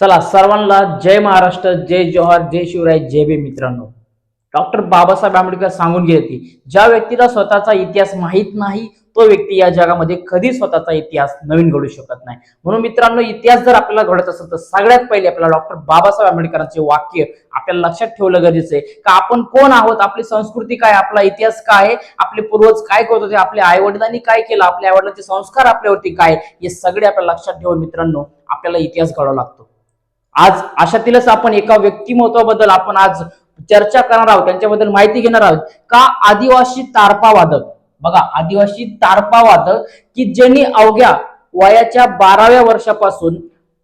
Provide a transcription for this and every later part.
चला सर्वांना जय महाराष्ट्र जय जोहार जय शिवराय जय भीम मित्रांनो. डॉक्टर बाबासाहेब आंबेडकर सांगून गेले की ज्या व्यक्तीला स्वतःचा इतिहास माहीत नाही तो व्यक्ती या जगामध्ये कधी स्वतःचा इतिहास नवीन घडू शकत नाही. म्हणून मित्रांनो इतिहास जर आपल्याला घडत असेल तर सगळ्यात पहिले आपल्याला डॉक्टर बाबासाहेब आंबेडकरांचे वाक्य आपल्याला लक्षात ठेवलं गरजेचं आहे. का आपण कोण आहोत? आपली संस्कृती काय? आपला इतिहास काय आहे? आपले पूर्वज काय करत होते? आपल्या आई वडिलांनी काय केलं? आपल्या आईवडिलांचे संस्कार आपल्यावरती काय हे सगळे आपल्याला लक्षात ठेवून मित्रांनो आपल्याला इतिहास घडावा लागतो. आज अशातीलच आपण एका व्यक्तिमत्वाबद्दल आपण आज चर्चा करणार आहोत त्यांच्याबद्दल माहिती घेणार आहोत का आदिवासी तारपा वादक बघा आदिवासी तारपा वादक की ज्यांनी अवघ्या वयाच्या बाराव्या वर्षापासून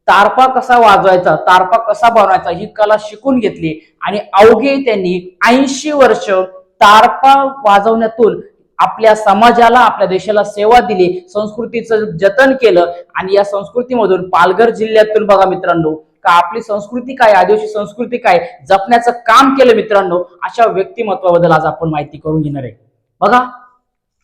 तारपा कसा वाजवायचा तारपा कसा बनवायचा ही कला शिकून घेतली आणि अवघे त्यांनी ऐंशी वर्ष तारपा वाजवण्यातून आपल्या समाजाला आपल्या देशाला सेवा दिली संस्कृतीचं जतन केलं आणि या संस्कृतीमधून पालघर जिल्ह्यातून बघा मित्रांनो का आपली संस्कृती काय आदिवासी संस्कृती काय जपण्याचं काम केलं मित्रांनो अशा व्यक्तिमत्वाबद्दल आज आपण माहिती करून घेणार आहे. बघा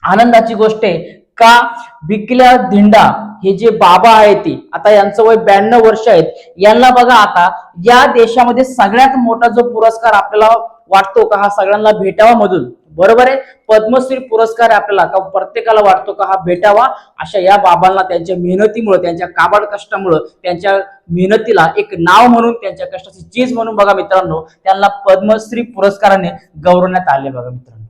आनंदाची गोष्ट आहे का बिकल्या धिंडा हे जे बाबा आहेत ते आता यांचं वय ब्याण्णव वर्ष आहेत यांना बघा आता या देशामध्ये सगळ्यात मोठा जो पुरस्कार आपल्याला वाटतो का हा सगळ्यांना भेटावा मधून बरोबर आहे? पद्मश्री पुरस्कार आपल्याला. का प्रत्येकाला वाटतो का हा भेटावा? अशा या बाबांना त्यांच्या मेहनतीमुळे त्यांच्या काबाड कष्टामुळे त्यांच्या मेहनतीला एक नाव म्हणून त्यांच्या कष्टाची चीज म्हणून बघा मित्रांनो त्यांना पद्मश्री पुरस्काराने गौरवण्यात आले बघा मित्रांनो.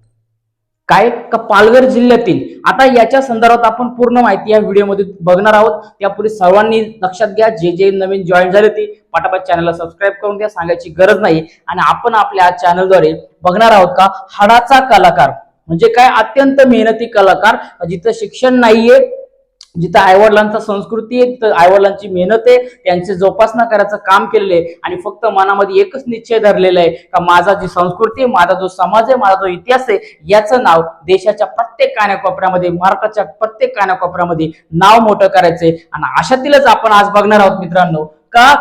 काय का पालघर जिल्ह्यातील? आता याच्या संदर्भात आपण पूर्ण माहिती या व्हिडिओमध्ये बघणार आहोत. त्यापूर्वी सर्वांनी लक्षात घ्या जे जे नवीन जॉईन झाले ते पाठापाठ चॅनलला सबस्क्राईब करून घ्या सांगायची गरज नाही. आणि आपण आपल्या चॅनलद्वारे बघणार आहोत का? हाडाचा कलाकार. म्हणजे काय? अत्यंत मेहनती कलाकार जिथं शिक्षण नाहीये जिथं आईवडिलांचा संस्कृती आहे तिथं आईवडिलांची मेहनत आहे त्यांचे जोपासना करायचं काम केलेलं आहे आणि फक्त मनामध्ये एकच निश्चय धरलेला आहे का माझा जी संस्कृती आहे माझा जो समाज आहे माझा जो इतिहास आहे याचं नाव देशाच्या प्रत्येक कानाकोपऱ्यामध्ये भारताच्या प्रत्येक कानाकोपऱ्यामध्ये नाव मोठं करायचंय. आणि अशातीलच आपण आज बघणार आहोत मित्रांनो का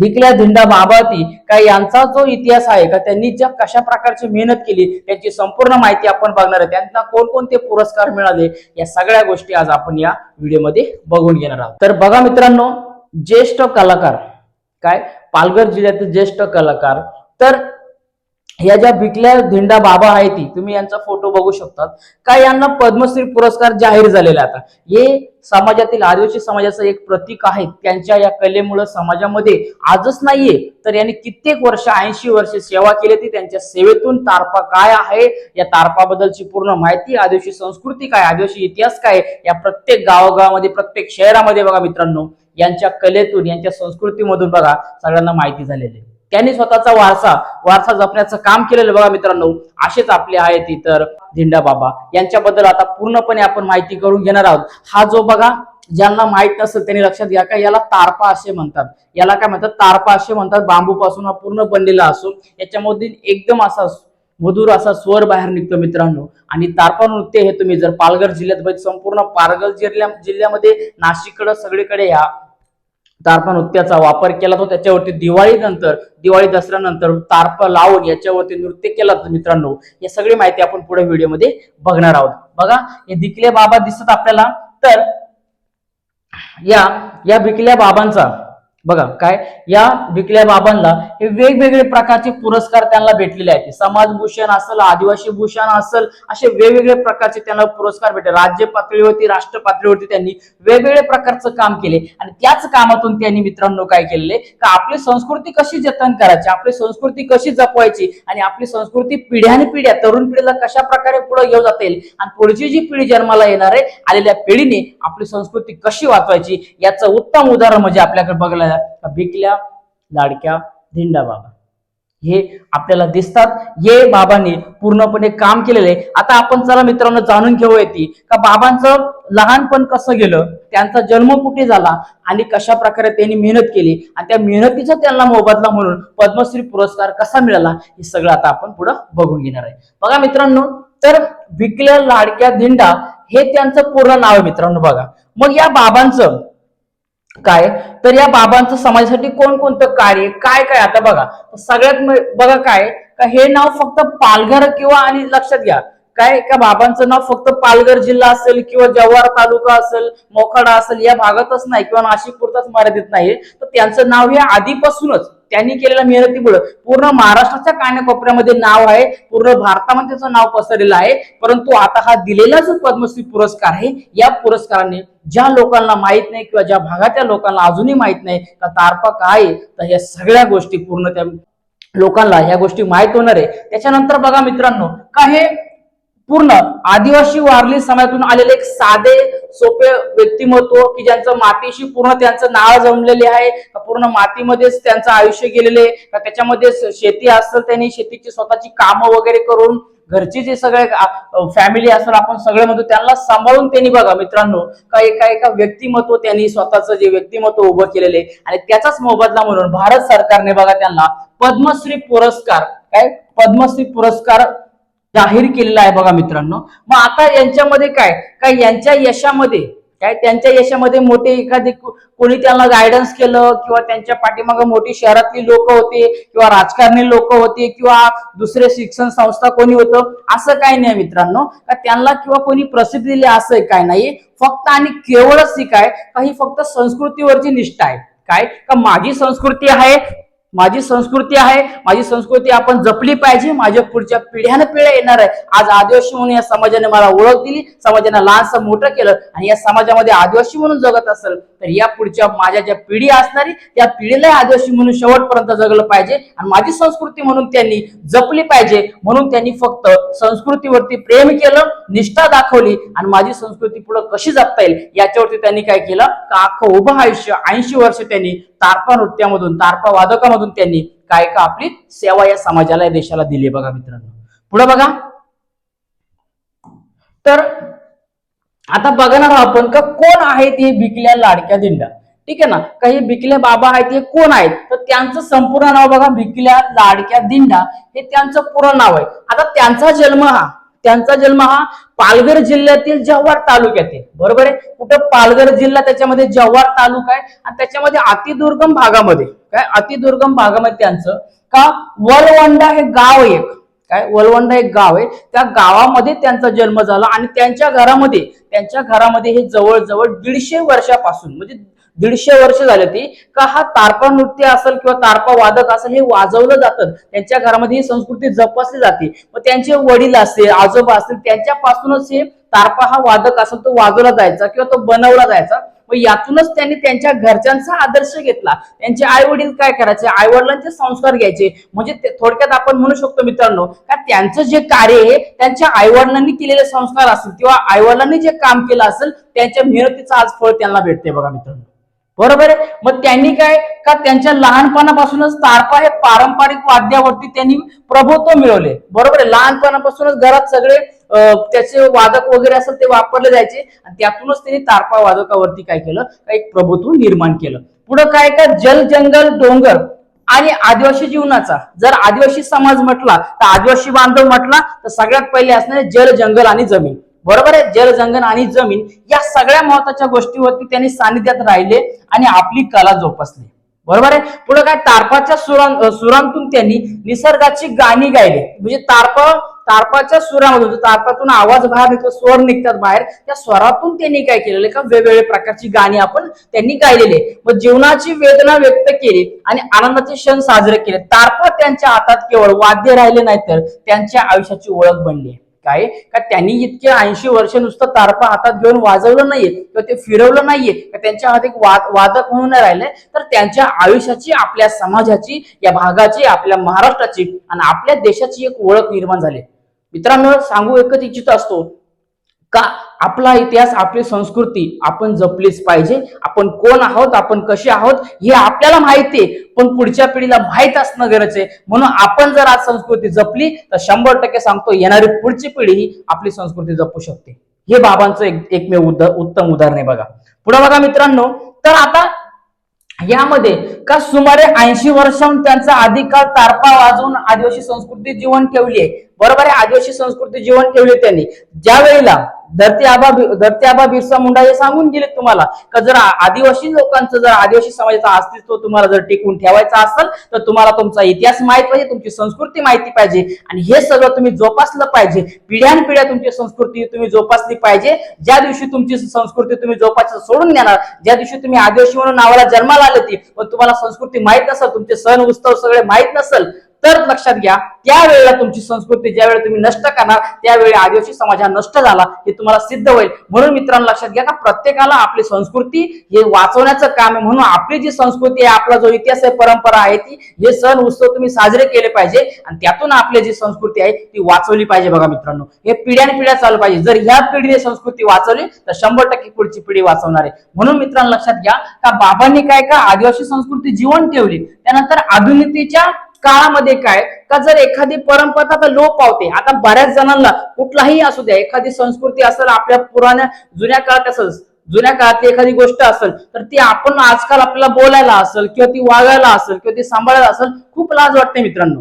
धिकल्या धिंडा बाबाती का यांचा जो इतिहास आहे का त्यांनी ज्या कशा प्रकारची मेहनत केली त्यांची संपूर्ण माहिती आपण बघणार आहे. त्यांना कोणकोणते पुरस्कार मिळाले या सगळ्या गोष्टी आज आपण या व्हिडिओमध्ये बघून घेणार आहोत. तर बघा मित्रांनो ज्येष्ठ कलाकार काय? पालघर जिल्ह्यातील ज्येष्ठ कलाकार. तर या ज्या भिकल्या धिंडा बाबा आहे ती तुम्ही यांचा फोटो बघू शकतात. का यांना पद्मश्री पुरस्कार जाहीर झालेला आता. हे समाजातील आदिवासी समाजाचं एक प्रतीक आहे. त्यांच्या या कलेमुळे समाजामध्ये आजच नाहीये तर यांनी कित्येक वर्ष ऐंशी वर्ष सेवा केली ती त्यांच्या सेवेतून तारपा काय आहे? या तारपाबद्दलची पूर्ण माहिती आदिवासी संस्कृती काय आदिवासी इतिहास काय या प्रत्येक गावागावामध्ये प्रत्येक शहरामध्ये बघा मित्रांनो यांच्या कलेतून यांच्या संस्कृतीमधून बघा सगळ्यांना माहिती झालेली आहे. त्यांनी स्वतःचा वारसा वारसा जपण्याचं काम केलेलं बघा मित्रांनो. असेच आपले आहेत इतर धिंडा बाबा. यांच्याबद्दल आता पूर्णपणे आपण माहिती करून घेणार आहोत. हा जो बघा ज्यांना माहीत नसेल त्यांनी लक्षात घ्या का याला तारपा असे म्हणतात. याला काय म्हणतात? तारपा असे म्हणतात. बांबू पासून हा पूर्ण बनलेला असो याच्यामधून एकदम असा मधुर असा स्वर बाहेर निघतो मित्रांनो. आणि तारपा नृत्य हे तुम्ही जर पालघर जिल्ह्यात संपूर्ण पालघर जिल्ह्या जिल्ह्यामध्ये नाशिककडे सगळीकडे ह्या तारपा नृत्याचा वापर केला तो त्याच्यावरती दिवाळी नंतर दिवाळी दसऱ्यानंतर तारपा लावून याच्यावरती नृत्य केला तर मित्रांनो. हे सगळी माहिती आपण पुढे व्हिडिओमध्ये बघणार आहोत. बघा हे दिकले बाबा दिसत आपल्याला. तर या या बिकल्या बाबांचा बघा काय? या बिकल्या बाबांना हे वेगवेगळे प्रकारचे पुरस्कार त्यांना भेटलेले आहेत. समाजभूषण असेल आदिवासी भूषण असेल असे वेगवेगळे प्रकारचे त्यांना पुरस्कार भेटले. राज्य पातळीवरती राष्ट्र पातळीवरती त्यांनी वेगवेगळे प्रकारचं काम केले. आणि त्याच कामातून त्यांनी मित्रांनो काय केलेले? का आपली संस्कृती कशी जतन करायची? आपली संस्कृती कशी जपवायची? आणि आपली संस्कृती पिढ्याने पिढ्या तरुण पिढीला कशा प्रकारे पुढे घेऊ जाता येईल? आणि पुढची जी पिढी जन्माला येणार आहे आलेल्या पिढीने आपली संस्कृती कशी वाचवायची? याचं उत्तम उदाहरण म्हणजे आपल्याकडे बघायला का बिकल्या लाडक्या धिंडा बाबा. हे आपल्याला दिसतात. हे बाबांनी पूर्णपणे काम केलेले आहे. आता आपण चला मित्रांनो जाणून घेऊया ती. का बाबांचं लहानपण कसं गेलं? त्यांचा जन्म कुठे झाला? आणि कशा प्रकारे त्यांनी मेहनत केली? आणि त्या मेहनतीचा त्यांना मोबदला म्हणून पद्मश्री पुरस्कार कसा मिळाला? हे सगळं आता आपण पुढं बघून घेणार आहे. बघा मित्रांनो तर विकल्या लाडक्या धिंडा हे त्यांचं पूर्ण नाव आहे मित्रांनो बघा. मग या बाबांचं काय? तर या बाबांचं समाजासाठी कोणकोणतं कार्य काय काय? आता बघा सगळ्यात बघा काय? का हे नाव फक्त पालघर किंवा आणि लक्षात घ्या. काय? का बाबांचं नाव फक्त पालघर जिल्हा असेल किंवा जव्हार तालुका असेल मोखाडा असेल या भागातच नाही किंवा नाशिक पुरताच मर्यादित नाही तर त्यांचं नाव हे आधीपासूनच त्यांनी केलेल्या मेहनतीमुळे पूर्ण महाराष्ट्राच्या कानाकोपऱ्यामध्ये नाव आहे पूर्ण भारतामध्ये त्याचं नाव पसरलेलं आहे. परंतु आता हा दिलेला जो पद्मश्री पुरस्कार आहे. या पुरस्काराने ज्या लोकांना माहीत नाही किंवा ज्या भागातल्या लोकांना अजूनही माहीत नाही का तारपा काय आहे, तर या सगळ्या गोष्टी पूर्ण त्या लोकांना ह्या गोष्टी माहीत होणार आहे. त्याच्यानंतर बघा मित्रांनो का हे पूर्ण आदिवासी वारली समाजातून आलेले एक साधे सोपे व्यक्तिमत्व की ज्यांचं मातीशी पूर्ण त्यांचं नाळ जमलेले आहे पूर्ण मातीमध्येच त्यांचं आयुष्य गेलेले का त्याच्यामध्ये शेती असेल त्यांनी शेतीची स्वतःची कामं वगैरे करून घरचे जे सगळे फॅमिली असेल आपण सगळे म्हणतो त्यांना सांभाळून त्यांनी बघा मित्रांनो का एका एका व्यक्तिमत्व त्यांनी स्वतःचं जे व्यक्तिमत्व उभं केलेले आहे आणि त्याचाच मोबदला म्हणून भारत सरकारने बघा त्यांना पद्मश्री पुरस्कार काय? पद्मश्री पुरस्कार जाहीर केलेला आहे बघा मित्रांनो. मग आता यांच्यामध्ये काय? काय यांच्या यशामध्ये? काय त्यांच्या यशामध्ये मोठे एखादे कोणी त्यांना गायडन्स केलं किंवा त्यांच्या पाठीमागे मोठी शहरातली लोक होते किंवा राजकारणी लोक होते किंवा दुसरे शिक्षण संस्था कोणी होतं? असं काही नाही मित्रांनो. का त्यांना किंवा कोणी प्रसिद्धी दिली असं काय नाही. फक्त आणि केवळच ही काय? ही फक्त संस्कृतीवरची निष्ठा आहे. काय? का माझी संस्कृती आहे? माझी संस्कृती आहे माझी संस्कृती आपण जपली पाहिजे माझ्या पुढच्या पिढ्याने पिढ्या येणार आहे. आज आदिवासी म्हणून या समाजाने मला ओळख दिली समाजाने लहानसं मोठं केलं आणि या समाजामध्ये आदिवासी म्हणून जगत असेल तर या पुढच्या माझ्या ज्या पिढी असणारी त्या पिढीला आदिवासी म्हणून शेवटपर्यंत जगलं पाहिजे आणि माझी संस्कृती म्हणून त्यांनी जपली पाहिजे. म्हणून त्यांनी फक्त संस्कृतीवरती प्रेम केलं निष्ठा दाखवली आणि माझी संस्कृती पुढे कशी जपता येईल याच्यावरती त्यांनी काय केलं? का अख्खं उभं आयुष्य ऐंशी वर्ष त्यांनी तारपा नृत्यामधून तारपा वादकामधून त्यांनी काय का आपली सेवा या समाजाला या देशाला दिली बघा मित्रांनो. पुढे बघा. तर आता बघणार आहोत आपण का कोण आहेत हे बिकल्या लाडक्या दिंडा ठीक आहे ना? काही बिकल्या बाबा आहेत हे कोण आहेत? तर त्यांचं संपूर्ण नाव बघा बिकल्या लाडक्या दिंडा हे त्यांचं पूर्ण नाव आहे. आता त्यांचा जन्म हा त्यांचा जन्म हा पालघर जिल्ह्यातील जव्हार तालुक्यातील. बरोबर आहे? कुठं? पालघर जिल्हा त्याच्यामध्ये जव्हार तालुका आहे आणि त्याच्यामध्ये अतिदुर्गम भागामध्ये. काय? अतिदुर्गम भागामध्ये त्यांचं. का? वरवंडा हे गाव एक. काय? वलवंडा एक गाव आहे. त्या गावामध्ये त्यांचा जन्म झाला आणि त्यांच्या घरामध्ये त्यांच्या घरामध्ये हे जवळजवळ दीडशे वर्षापासून म्हणजे दीडशे वर्ष झाले ती का हा तारपा नृत्य असेल किंवा तारपा वादक असेल हे वाजवलं जातं. त्यांच्या घरामध्ये ही संस्कृती जपसली जाते. मग त्यांचे वडील असतील आजोबा असतील त्यांच्यापासूनच हे तारपा हा वादक असेल तो वाजवला जायचा किंवा तो बनवला जायचा. मग यातूनच त्यांनी त्यांच्या घरच्यांचा आदर्श घेतला. त्यांचे आई वडील काय करायचे? आई वडिलांचे संस्कार घ्यायचे. म्हणजे थोडक्यात आपण म्हणू शकतो मित्रांनो का त्यांचं जे कार्य आहे त्यांच्या आई वडिलांनी केलेले संस्कार असतील किंवा आई वडिलांनी जे काम केलं असेल त्यांच्या मेहनतीचं आज फळ त्यांना भेटते बघा मित्रांनो. बरोबर आहे? मग त्यांनी काय? का त्यांच्या लहानपणापासूनच तारपा हे पारंपरिक वाद्यावरती त्यांनी प्रभुत्व मिळवले. बरोबर आहे? लहानपणापासूनच घरात सगळे त्याचे वादक वगैरे असेल ते वापरले जायचे. आणि त्यातूनच त्यांनी तारपा वादकावरती काय केलं? का एक प्रभुत्व निर्माण केलं. पुढं काय का जल जंगल डोंगर आणि आदिवासी जीवनाचा. जर आदिवासी समाज म्हटला तर आदिवासी बांधव म्हटला तर सगळ्यात पहिले असणारे जल जंगल आणि जमीन. बरोबर आहे? जल जंगल आणि जमीन या सगळ्या महत्त्वाच्या गोष्टीवरती त्यांनी सानिध्यात राहिले आणि आपली कला जोपासली. बरोबर आहे? पुढे काय? तारपाच्या सुरां सुरांतून त्यांनी निसर्गाची गाणी गायली. म्हणजे तारपा तारपाच्या सुरामधून जो तारपातून आवाज बाहेर निघतो स्वर निघतात बाहेर. त्या स्वरातून त्यांनी काय केलेलं का? वेगवेगळ्या प्रकारची गाणी आपण त्यांनी गायलेली आहे. मग जीवनाची वेदना व्यक्त केली आणि आनंदाचे क्षण साजरे केले. तारपा त्यांच्या हातात केवळ वाद्य राहिले नाही तर त्यांच्या आयुष्याची ओळख बनली काय? का त्यांनी इतके ऐंशी वर्ष नुसतं तारपा हातात घेऊन वाजवलं नाहीये किंवा ते फिरवलं नाहीये का त्यांच्या हात एक वाद वादक म्हणून राहिले? तर त्यांच्या आयुष्याची आपल्या समाजाची या भागाची आपल्या महाराष्ट्राची आणि आपल्या देशाची एक ओळख निर्माण झाली मित्रांनो सांगू एकच इच्छित असतो. का आपला इतिहास आपली संस्कृती आपण जपलीच पाहिजे. आपण कोण आहोत आपण कसे आहोत हे आपल्याला माहिती आहे. पण पुढच्या पिढीला माहीत असणं गरज आहे. म्हणून आपण जर आज संस्कृती जपली तर शंभर टक्के सांगतो येणारी पुढची पिढी ही आपली संस्कृती जपू शकते. हे बाबांचं एक एकमेव उद उत्तम उदाहरण आहे बघा. पुढे बघा मित्रांनो तर आता यामध्ये का सुमारे ऐंशी वर्षांहून त्यांचा अधिकार तारपा वाजवून आदिवासी संस्कृती जीवन ठेवली आहे. बरोबर आहे आदिवासी संस्कृती जीवन ठेवली त्यांनी. ज्या वेळेला धरती आबा धरती आबा बिरसा मुंडा हे सांगून गेले तुम्हाला. का जर आदिवासी लोकांचं जर आदिवासी समाजाचं अस्तित्व तुम्हाला जर टिकवून ठेवायचं असेल तर तुम्हाला तुमचा इतिहास माहीत पाहिजे तुमची संस्कृती माहिती पाहिजे. आणि हे सगळं तुम्ही जोपासलं पाहिजे. पिढ्यानपिढ्या तुमची संस्कृती तुम्ही जोपासली पाहिजे. ज्या दिवशी तुमची संस्कृती तुम्ही जोपास सोडून देणार. ज्या दिवशी तुम्ही आदिवासी म्हणून नावाला जन्माला आले ती पण तुम्हाला संस्कृती माहीत नसेल तुमचे सण उत्सव सगळे माहीत नसेल तर लक्षात घ्या त्यावेळेला तुमची संस्कृती ज्यावेळी तुम्ही नष्ट करणार त्यावेळी आदिवासी समाज हा नष्ट झाला हे तुम्हाला सिद्ध होईल. म्हणून मित्रांनो लक्षात घ्या का प्रत्येकाला आपली संस्कृती हे वाचवण्याचं काम आहे. म्हणून आपली जी संस्कृती आहे आपला जो इतिहास आहे परंपरा आहे ती हे सण उत्सव तुम्ही साजरे केले पाहिजे आणि त्यातून आपली जी संस्कृती आहे ती वाचवली पाहिजे बघा मित्रांनो. हे पिढ्यान पिढ्या चालू पाहिजे. जर ह्या पिढीने संस्कृती वाचवली तर शंभर टक्के पुढची पिढी वाचवणार आहे. म्हणून मित्रांनो लक्षात घ्या का बाबांनी काय का आदिवासी संस्कृती जीवन ठेवली. त्यानंतर आधुनिकतेच्या काळामध्ये काय? का जर एखादी परंपरा आता लोप पावते. आता बऱ्याच जणांना कुठलाही असू द्या एखादी संस्कृती असेल आपल्या पुराण्या जुन्या काळात असेल जुन्या काळातली एखादी गोष्ट असेल तर ती आपण आजकाल आपल्याला बोलायला असेल किंवा ती वागायला असेल किंवा ती सांभाळायला असेल खूप लाज वाटते मित्रांनो.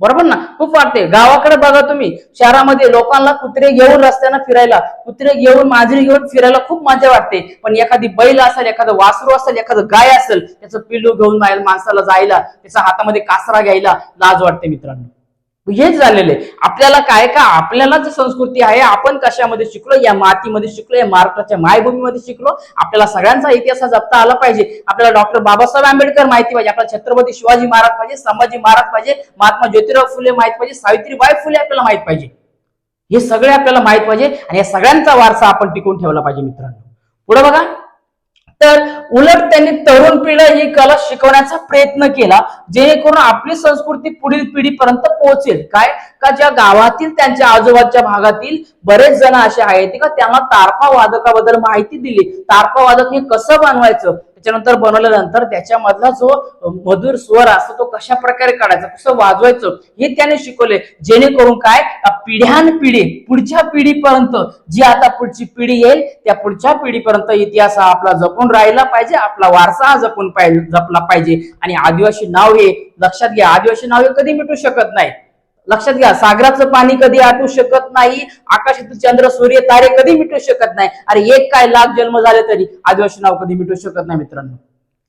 बरोबर ना? खूप वाटते गावाकडे बघा तुम्ही. शहरामध्ये लोकांना कुत्रे घेऊन रस्त्यानं फिरायला कुत्रे घेऊन मांजरी घेऊन फिरायला खूप मजा वाटते. पण एखादी बैल असेल एखादं वासरू असेल एखादं गाय असेल त्याचं पिल्लू घेऊन माणसाला जायला त्याच्या हातामध्ये कासरा घ्यायला लाज वाटते मित्रांनो. हेच झालेलं आहे. आपल्याला काय का आपल्याला जी संस्कृती आहे आपण कशामध्ये शिकलो या मातीमध्ये शिकलो या महाराष्ट्राच्या मायभूमीमध्ये शिकलो आपल्याला सगळ्यांचा इतिहास जपता आला पाहिजे. आपल्याला डॉक्टर बाबासाहेब आंबेडकर माहिती पाहिजे आपल्याला छत्रपती शिवाजी महाराज पाहिजे संभाजी महाराज पाहिजे महात्मा ज्योतिराव फुले माहिती पाहिजे सावित्रीबाई फुले आपल्याला माहीत पाहिजे. हे सगळे आपल्याला माहीत पाहिजे आणि या सगळ्यांचा वारसा आपण टिकून ठेवला पाहिजे मित्रांनो. पुढे बघा. तर उलट त्यांनी तरुण पिढी ही कला शिकवण्याचा प्रयत्न केला जेणेकरून आपली संस्कृती पुढील पिढीपर्यंत पोहोचेल. काय? का ज्या गावातील त्यांच्या आजोबाच्या भागातील बरेच जण असे आहेत का त्यांना तारपा वादकाबद्दल माहिती दिली. तारपा वादक हे कसं बनवायचं? त्याच्यानंतर बनवल्यानंतर त्याच्यामधला जो मधुर स्वर असतो तो कशा प्रकारे काढायचा कसं वाजवायचं हे त्याने शिकवले. जेणेकरून काय? पिढ्यान पिढी पुढच्या पिढीपर्यंत जी आता पुढची पिढी येईल त्या पुढच्या पिढीपर्यंत इतिहास हा आपला जपून राहिला पाहिजे आपला वारसा हा जपून पाहिजे जपला पाहिजे. आणि आदिवासी नाव हे लक्षात घ्या आदिवासी नाव हे कधी मिटू शकत नाही. लक्षात घ्या सागराचं पाणी कधी आटू शकत नाही. आकाशातील चंद्र सूर्य तारे कधी मिटू शकत नाही. अरे एक काय लाख जन्म झाले तरी. आदिवासी नाव कधी मिटू शकत नाही मित्रांनो.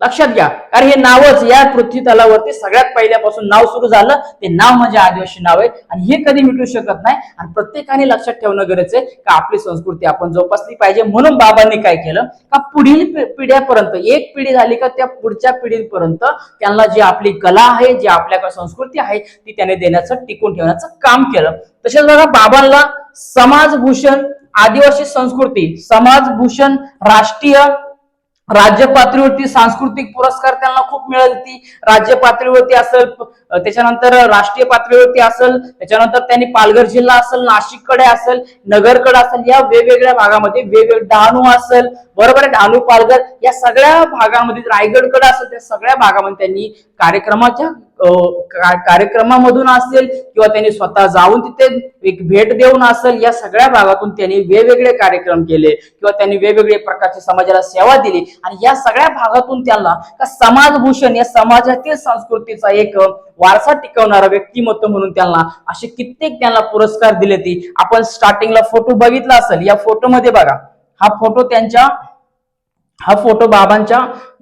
लक्षात घ्या. कारण हे नावच या पृथ्वी तलावरती सगळ्यात पहिल्यापासून नाव सुरू झालं. ते नाव म्हणजे आदिवासी नाव आहे. आणि हे कधी मिटू शकत नाही. आणि प्रत्येकाने लक्षात ठेवणं गरजेचं आहे का आपली संस्कृती आपण जोपासली पाहिजे. म्हणून बाबांनी काय केलं? का पुढील पिढ्यापर्यंत एक पिढी झाली का त्या पुढच्या पिढीपर्यंत त्यांना जी आपली कला आहे जी आपल्याकडे संस्कृती आहे ती त्याने देण्याचं टिकून ठेवण्याचं काम केलं. तसेच बघा बाबांना समाजभूषण आदिवासी संस्कृती समाजभूषण राष्ट्रीय राज्य पातळीवरती सांस्कृतिक पुरस्कार त्यांना खूप मिळाली. राज्य पातळीवरती असेल त्याच्यानंतर राष्ट्रीय पातळीवरती असेल त्याच्यानंतर त्यांनी पालघर जिल्हा असेल नाशिककडे असेल नगरकडे असेल या वेगवेगळ्या भागामध्ये वेगवेगळे डहाणू असेल बरोबर आहे डहाणू पालघर या सगळ्या भागामध्ये रायगडकडे असेल त्या सगळ्या भागामध्ये त्यांनी कार्यक्रमाच्या कार्यक्रमामधून असेल किंवा त्यांनी स्वतः जाऊन तिथे एक भेट देऊन असेल या सगळ्या भागातून त्यांनी वेगवेगळे कार्यक्रम केले किंवा त्यांनी वेगवेगळे प्रकारची समाजाला सेवा दिली. आणि या सगळ्या भागातून त्यांना का समाजभूषण या समाजातील संस्कृतीचा एक वारसा टिकवणारा व्यक्तिमत्व म्हणून त्यांना असे कित्येक त्यांना पुरस्कार दिले ती. आपण स्टार्टिंगला फोटो बघितला असेल या फोटोमध्ये बघा हा फोटो त्यांच्या हा फोटो बाबांच्या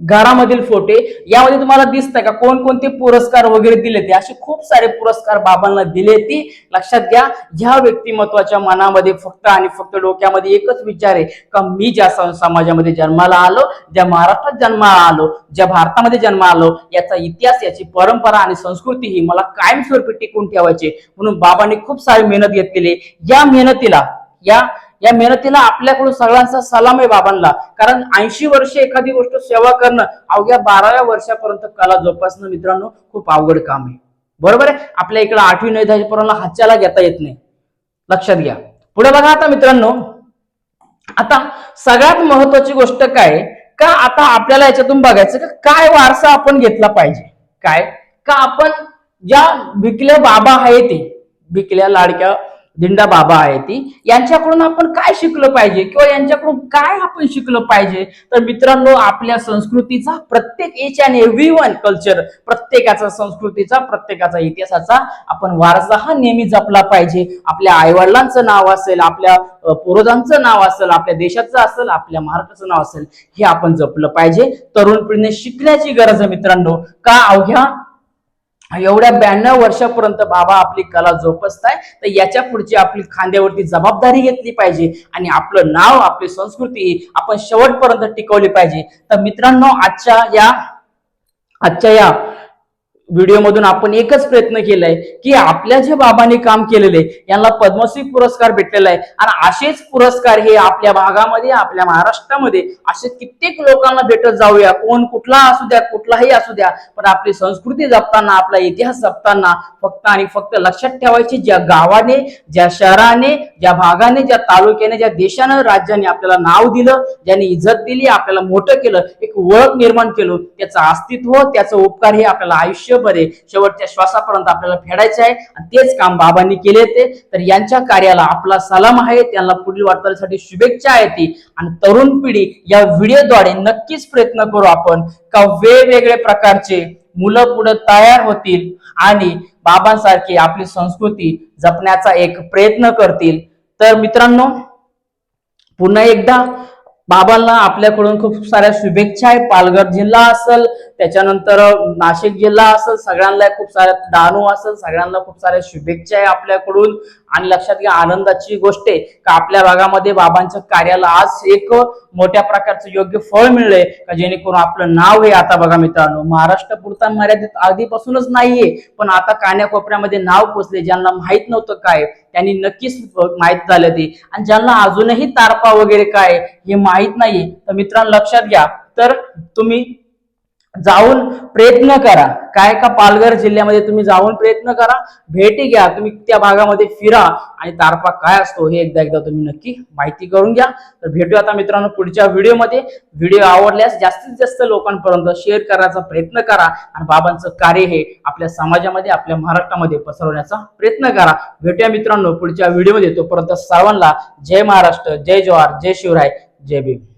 घरामधील फोटो यामध्ये तुम्हाला दिसतंय का कोणकोणते पुरस्कार वगैरे दिले ते? असे खूप सारे पुरस्कार बाबांना दिले ती. लक्षात घ्या ह्या व्यक्तिमत्वाच्या मनामध्ये फक्त आणि फक्त डोक्यामध्ये एकच विचार आहे का मी ज्या समाजामध्ये जन्माला आलो ज्या महाराष्ट्रात जन्माला आलो ज्या भारतामध्ये जन्मा आलो याचा इतिहास याची परंपरा आणि संस्कृती ही मला कायमस्वरूपी टिकून ठेवायची म्हणून बाबांनी खूप सारी मेहनत घेतलेली आहे. या मेहनतीला या या मेहनतीला आपल्याकडून सगळ्यांचा सलाम आहे बाबांना. कारण ऐंशी वर्ष एखादी गोष्ट सेवा करणं अवघ्या बाराव्या वर्षापर्यंत कला जोपासणं मित्रांनो खूप अवघड काम आहे. बरोबर आहे? आपल्या इकडे आठवी नाही दहावीपर्यंत हातच्याला घेता येत नाही. लक्षात घ्या. पुढे बघा आता मित्रांनो. आता सगळ्यात महत्वाची गोष्ट काय? का आता आपल्याला याच्यातून बघायचं का? काय वारसा आपण घेतला पाहिजे? काय? का आपण ज्या भिकल्या बाबा आहे ते भिकल्या लाडक्या दिंडा बाबा आहे ती यांच्याकडून आपण काय शिकलं पाहिजे? किंवा यांच्याकडून काय आपण शिकलं पाहिजे? तर मित्रांनो आपल्या संस्कृतीचा प्रत्येक each and every one culture प्रत्येकाचा संस्कृतीचा प्रत्येकाचा इतिहासाचा आपण वारसा हा नेहमी जपला पाहिजे. आपल्या आईवडिलांचं नाव असेल आपल्या पूर्वजांचं नाव असेल आपल्या देशाचं असेल आपल्या महाराष्ट्राचं नाव असेल हे आपण जपलं पाहिजे. तरुण पिढीने शिकण्याची गरज आहे मित्रांनो. का अवघ्या एवढ्या ब्याण्णव वर्षापर्यंत बाबा आपली कला जोपासताय तर याच्या पुढची आपली खांद्यावरती जबाबदारी घेतली पाहिजे आणि आपलं नाव आपली संस्कृती आपण शेवटपर्यंत टिकवली पाहिजे. तर मित्रांनो आजच्या या आजच्या या व्हिडिओमधून आपण एकच प्रयत्न केलाय की आपल्या जे बाबांनी काम केलेले यांना पद्मश्री पुरस्कार भेटलेला आहे. आणि असेच पुरस्कार हे आपल्या भागामध्ये आपल्या महाराष्ट्रामध्ये असे कित्येक लोकांना भेटत जाऊया. कोण कुठला असू द्या कुठलाही असू द्या पण आपली संस्कृती जपताना आपला इतिहास जपताना फक्त आणि फक्त लक्षात ठेवायची ज्या गावाने ज्या शहराने ज्या भागाने ज्या तालुक्याने ज्या देशानं राज्याने आपल्याला नाव दिलं ज्यांनी इज्जत दिली आपल्याला मोठं केलं एक ओळख निर्माण केलं त्याचं अस्तित्व त्याचं उपकार हे आपल्याला आयुष्य आयुष्यभर आहे. शेवटच्या श्वासापर्यंत आपल्याला फेडायचे आहे आणि तेच काम बाबांनी केले होते. तर यांच्या कार्याला आपला सलाम आहे. त्यांना पुढील वाटचालीसाठी शुभेच्छा आहे ती. आणि तरुण पिढी या व्हिडिओद्वारे नक्कीच प्रयत्न करू आपण का वेगवेगळे प्रकारचे मुलं पुढे तयार होतील आणि बाबांसारखी आपली संस्कृती जपण्याचा एक प्रयत्न करतील. तर मित्रांनो पुन्हा एकदा बाबांना आपल्याकडून खूप साऱ्या शुभेच्छा आहे. पालघर जिल्हा असेल त्याच्यानंतर नाशिक जिल्हा असेल सगळ्यांना खूप साऱ्या दानू असेल सगळ्यांना खूप साऱ्या शुभेच्छा आहे आपल्याकडून. आणि लक्षात घ्या आनंदाची गोष्ट आहे का आपल्या भागामध्ये बाबांच्या कार्याला आज एक मोठ्या प्रकारचं योग्य फळ मिळलंय का जेणेकरून आपलं नाव हे आता बघा मित्रांनो. महाराष्ट्र पुरता मर्यादित आधीपासूनच नाहीये पण आता कान्याकोपऱ्यामध्ये नाव पोचले ज्यांना माहीत नव्हतं काय त्यांनी नक्कीच माहीत झालं ते. आणि ज्यांना अजूनही तारपा वगैरे काय हे माहीत नाहीये तर मित्रांनो लक्षात घ्या. तर तुम्ही जाऊन प्रयत्न करा. काय का पालघर जिल्ह्यामध्ये तुम्ही जाऊन प्रयत्न करा. भेटी घ्या. तुम्ही त्या भागामध्ये फिरा आणि तारपा काय असतो हे एकदा एकदा तुम्ही नक्की माहिती करून घ्या. तर भेटूया आता मित्रांनो पुढच्या व्हिडिओमध्ये. व्हिडिओ आवडल्यास जास्तीत जास्त लोकांपर्यंत शेअर करायचा प्रयत्न करा आणि बाबांचं कार्य हे आपल्या समाजामध्ये आपल्या महाराष्ट्रामध्ये पसरवण्याचा प्रयत्न करा. भेटूया मित्रांनो पुढच्या व्हिडिओमध्ये. तोपर्यंत सर्वांना जय महाराष्ट्र जय जवाहर जय शिवराय जय भीम.